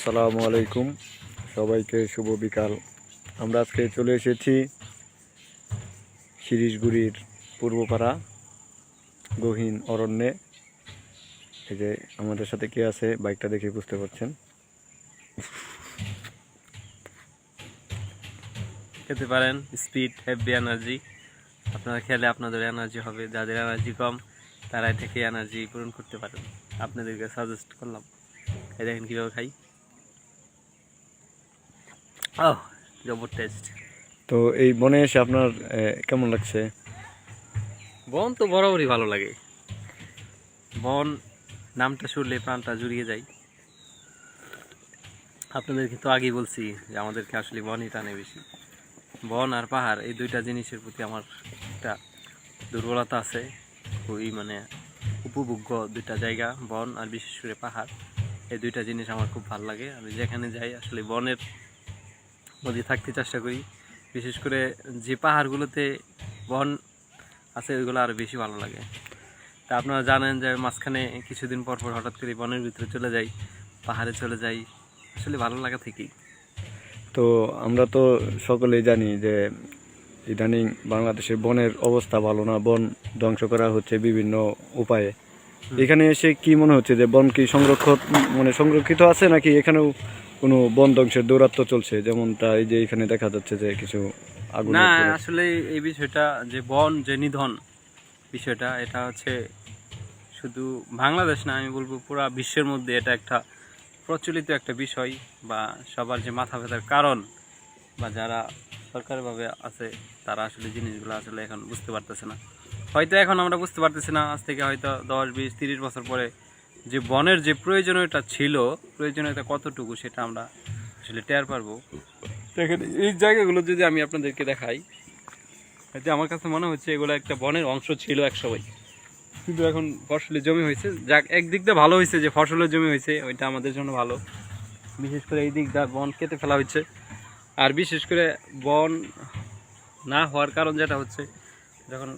আসসালামু আলাইকুম। সবাইকে শুভ বিকাল। আমরা আজকে চলে এসেছি শিরিশগুড়ির পূর্বপাড়া গহীন অরণ্যে। এই যে আমাদের সাথে কে আছে, বাইকটা দেখে বুঝতে পারছেন। খেতে পারেন, স্পিড, হেভি এনার্জি। আপনারা খেলে আপনাদের এনার্জি হবে, যাদের এনার্জি কম তারা থেকে এনার্জি পূরণ করতে পারেন। আপনাদেরকে সাজেস্ট করলাম। এই দেখেন কীভাবে খাই। জবর টেস্ট তো এই বনে এসে আপনার কেমন লাগছে? বন তো বরাবরই ভালো লাগে। বন নামটা শুনলে প্রাণটা জুড়িয়ে যায়। আপনাদেরকে তো আগেই বলছি যে আমাদেরকে আসলে বনই টানে বেশি। বন আর পাহাড় এই দুইটা জিনিসের প্রতি আমার একটা দুর্বলতা আছে। খুবই মানে উপভোগ্য দুইটা জায়গা বন আর বিশেষ করে পাহাড়। এই দুইটা জিনিস আমার খুব ভালো লাগে। আমি যেখানে যাই আসলে বনের মধ্যে থাকতে চেষ্টা করি। বিশেষ করে যে পাহাড়গুলোতে বন আছে, ওইগুলো আরও বেশি ভালো লাগে। তা আপনারা জানেন যে মাঝখানে কিছুদিন পর পর হঠাৎ করে বনের ভিতরে চলে যাই, পাহাড়ে চলে যাই। আসলে ভালো লাগা থেকেই। তো আমরা তো সকলেই জানি যে ইদানিং বাংলাদেশের বনের অবস্থা ভালো না, বন ধ্বংস করা হচ্ছে বিভিন্ন উপায়ে। এখানে এসে কি মনে হচ্ছে যে বন কি সংরক্ষণ মানে সংরক্ষিত আছে নাকি এখানেও কোনো বন ধ্বংসের দৌরাত্ম্য চলছে? যেমনটা এই যে এখানে দেখা যাচ্ছে যে কিছু আগুন না আসলে এই বিষয়টা যে বন যে নিধন বিষয়টা এটা হচ্ছে শুধু বাংলাদেশ না আমি বলব পুরো বিশ্বের মধ্যে এটা একটা প্রচলিত একটা বিষয় বা সবার যে মাথা ব্যথার কারণ বা যারা সরকারিভাবে আছে তারা আসলে জিনিসগুলো আসলে এখন বুঝতে পারতেছে না। হয়তো এখন আমরা বুঝতে পারতেছি না, আজ থেকে হয়তো দশ, বিশ, তিরিশ বছর পরে যে বনের যে প্রয়োজনীয়তা ছিল, প্রয়োজনীয়তা কতটুকু সেটা আমরা আসলে টের পারব। দেখেন, এই জায়গাগুলো যদি আমি আপনাদেরকে দেখাই, এতে আমার কাছে মনে হচ্ছে এগুলো একটা বনের অংশ ছিল এক সময় কিন্তু এখন ফসলের জমি হয়েছে, যাক একদিক দিয়ে ভালো হয়েছে যে ফসলের জমি হয়েছে, ওইটা আমাদের জন্য ভালো। বিশেষ করে এই দিক বন কেটে ফেলা হচ্ছে আর বিশেষ করে বন না হওয়ার কারণ যেটা হচ্ছে, যখন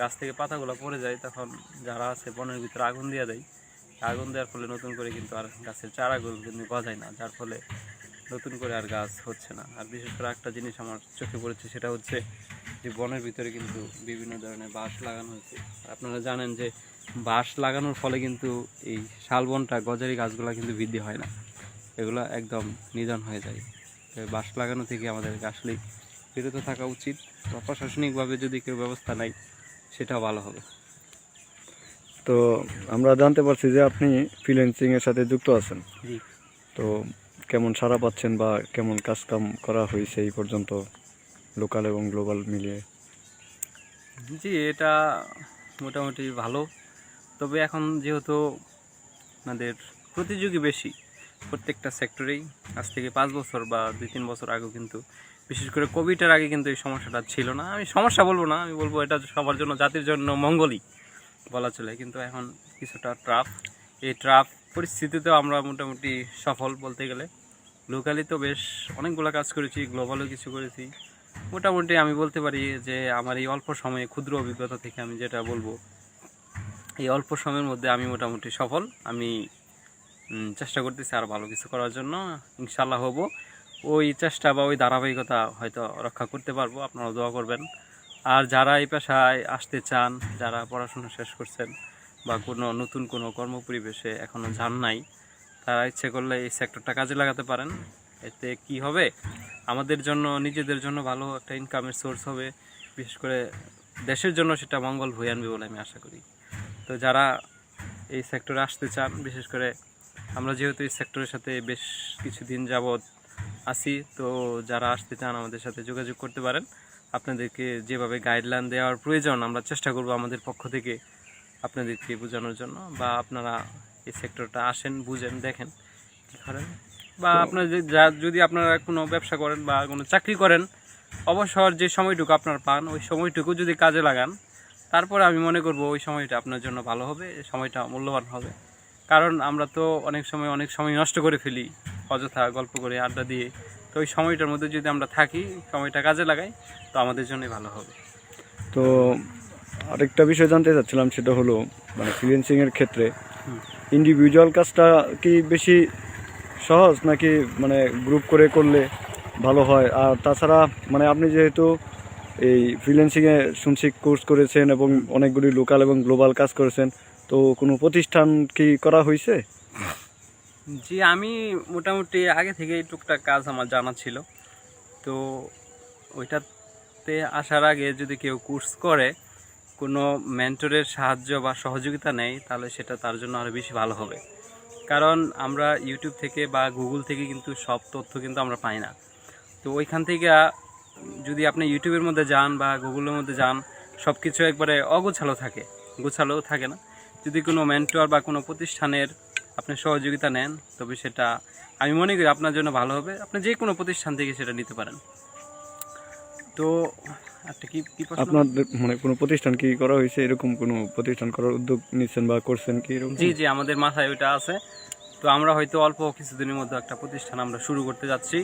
গাছ থেকে পাতাগুলো পড়ে যায়, তখন যারা আছে বনের ভিতরে আগুন দিয়ে দেয়। আগুন দেওয়ার ফলে নতুন করে কিন্তু আর গাছের চারাগুলো কিন্তু গজায় না, যার ফলে নতুন করে আর গাছ হচ্ছে না। আর বিশেষ করে একটা জিনিস আমার চোখে পড়েছে, সেটা হচ্ছে যে বনের ভিতরে কিন্তু বিভিন্ন ধরনের বাঁশ লাগানো হয়েছে। আপনারা জানেন যে বাঁশ লাগানোর ফলে কিন্তু এই শালবনটা, গজারি গাছগুলো কিন্তু বৃদ্ধি হয় না। এগুলো একদম নিধন হয়ে যায়। তো বাঁশ লাগানো থেকে আমাদের আসলেই বিরত থাকা উচিত। প্রশাসনিকভাবে যদি কেউ ব্যবস্থা নেয় সেটাও ভালো হবে। তো আমরা জানতে পারছি যে আপনি ফ্রিল্যান্সিং এর সাথে যুক্ত আছেন। জি। তো কেমন সাড়া পাচ্ছেন বা কেমন কাজকাম করা হয়েছে এই পর্যন্ত লোকাল এবং গ্লোবাল মিলিয়ে? জি এটা মোটামুটি ভালো। তবে এখন যেহেতু আমাদের প্রতিযোগী বেশি প্রত্যেকটা সেক্টরেই আজ থেকে পাঁচ বছর বা দুই তিন বছর আগেও কিন্তু বিশেষ করে কোভিডের আগে কিন্তু এই সমস্যাটা ছিল না। আমি সমস্যা বলব না, আমি বলব এটা সবার জন্য, জাতির জন্য মঙ্গলই বলা চলে। কিন্তু এখন কিছুটা ট্রাফ এই ট্রাফ পরিস্থিতিতেও আমরা মোটামুটি সফল বলতে গেলে। লোকালি তো বেশ অনেকগুলো কাজ করেছি গ্লোবালও কিছু করেছি। মোটামুটি আমি বলতে পারি যে আমার এই অল্প সময়ে ক্ষুদ্র অভিজ্ঞতা থেকে আমি যেটা বলব, এই অল্প সময়ের মধ্যে আমি মোটামুটি সফল। আমি চেষ্টা করতেছি আর ভালো কিছু করার জন্য। ইনশাল্লাহ হব। ওই চেষ্টা বা ওই ধারাবাহিকতা হয়তো রক্ষা করতে পারব আপনারা দোয়া করবেন। আর যারা এই পেশায় আসতে চান, যারা পড়াশোনা শেষ করছেন বা কোনো নতুন কোনো কর্মপরিবেশে এখনও যান নাই, তারা ইচ্ছে করলে এই সেক্টরটা কাজে লাগাতে পারেন। এতে কি হবে? আমাদের জন্য, নিজেদের জন্য ভালো একটা ইনকামের সোর্স হবে। বিশেষ করে দেশের জন্য সেটা মঙ্গল বয়ে আনবে বলে আমি আশা করি। তো যারা এই সেক্টরে আসতে চান, বিশেষ করে আমরা যেহেতু এই সেক্টরের সাথে বেশ কিছুদিন যাবৎ আছি, তো যারা আসতে চান আমাদের সাথে যোগাযোগ করতে পারেন। আপনাদেরকে যেভাবে গাইডলাইন দেওয়ার প্রয়োজন, আমরা চেষ্টা করব আমাদের পক্ষ থেকে আপনাদেরকে বোঝানোর জন্য, বা আপনারা এই সেক্টরটা আসেন, বুঝেন, দেখেন কী করেন। বা আপনার যদি আপনারা কোনো ব্যবসা করেন বা কোনো চাকরি করেন, অবসর যে সময়টুকু আপনার পান, ওই সময়টুকু যদি কাজে লাগান, তারপরে আমি মনে করব ওই সময়টা আপনার জন্য ভালো হবে, সময়টা মূল্যবান হবে। কারণ আমরা তো অনেক সময় অনেক সময় নষ্ট করে ফেলি। অযথা গল্প করে আড্ডা দিয়ে। তো ওই সময়টার মধ্যে যদি আমরা থাকি সময়টা কাজে লাগাই তো আমাদের জন্যই ভালো হবে। তো আরেকটা বিষয় জানতে চাচ্ছিলাম সেটা হলো মানে ফ্রিলেন্সিংয়ের ক্ষেত্রে ইন্ডিভিজুয়াল কাজটা কি বেশি সহজ নাকি মানে গ্রুপ করে করলে ভালো হয়? আর তাছাড়া মানে আপনি যেহেতু এই ফ্রিলেন্সিংয়ে শুনছি কোর্স করেছেন এবং অনেকগুলি লোকাল এবং গ্লোবাল কাজ করেছেন তো কোনো প্রতিষ্ঠান কি করা হয়েছে জি, আমি মোটামুটি আগে থেকে টুকটাক কাজ আমার জানা ছিল। তো ওইটাতে আসার আগে যদি কেউ কোর্স করে, কোনো মেন্টরের সাহায্য বা সহযোগিতা নেয় তাহলে সেটা তার জন্য আরও বেশি ভালো হবে। কারণ আমরা ইউটিউব থেকে বা গুগল থেকে কিন্তু সব তথ্য কিন্তু আমরা পাই না। তো ওইখান থেকে যদি আপনি ইউটিউবের মধ্যে যান বা গুগলের মধ্যে যান সব কিছু একবারে অগোছালো থাকে, গোছালো থাকে না। যদি কোনো মেন্টর বা কোনো প্রতিষ্ঠানের আপনি সহযোগিতা নেন তবে সেটা আমি মনে করি আপনার জন্য ভালো হবে। আপনি যে কোনো প্রতিষ্ঠান থেকে সেটা নিতে পারেন। তো একটা কি কি প্রশ্ন? আপনার মানে কোনো প্রতিষ্ঠান কি করা হয়েছে? এরকম কোনো প্রতিষ্ঠান করার উদ্যোগ নিচ্ছেন বা করছেন কি এরকম? জি জি আমাদের মাথায় ওইটা আছে। তো আমরা হয়তো অল্প কিছুদিনের মধ্যে একটা প্রতিষ্ঠান আমরা শুরু করতে যাচ্ছি।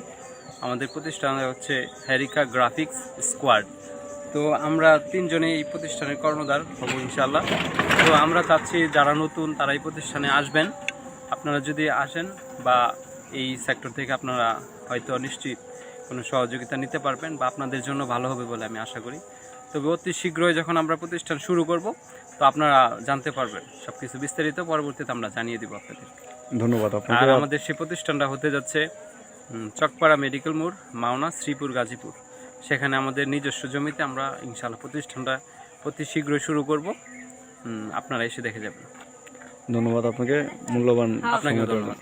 আমাদের প্রতিষ্ঠান হচ্ছে হ্যারিকা গ্রাফিক্স স্কোয়াড তো আমরা তিনজনে এই প্রতিষ্ঠানের কর্ণধার হব ইনশাল্লাহ তো আমরা চাচ্ছি যারা নতুন তারা এই প্রতিষ্ঠানে আসবেন। আপনারা যদি আসেন বা এই সেক্টর থেকে আপনারা হয়তো নিশ্চিত কোনো সহযোগিতা নিতে পারবেন বা আপনাদের জন্য ভালো হবে বলে আমি আশা করি। তবে অতি শীঘ্রই যখন আমরা প্রতিষ্ঠান শুরু করব তো আপনারা জানতে পারবেন। সব কিছু বিস্তারিত পরবর্তীতে আমরা জানিয়ে দিব আপনাদের। ধন্যবাদ আর আমাদের সেই প্রতিষ্ঠানটা হতে যাচ্ছে চকপাড়া মেডিকেল মোড় মাওনা শ্রীপুর গাজীপুর। সেখানে আমাদের নিজস্ব জমিতে আমরা ইনশাল্লাহ প্রতিষ্ঠানটা অতি শীঘ্রই শুরু করব। আপনারা এসে দেখে যাবেন। ধন্যবাদ আপনাকে মূল্যবান আপনাকে সময় ধন্যবাদ।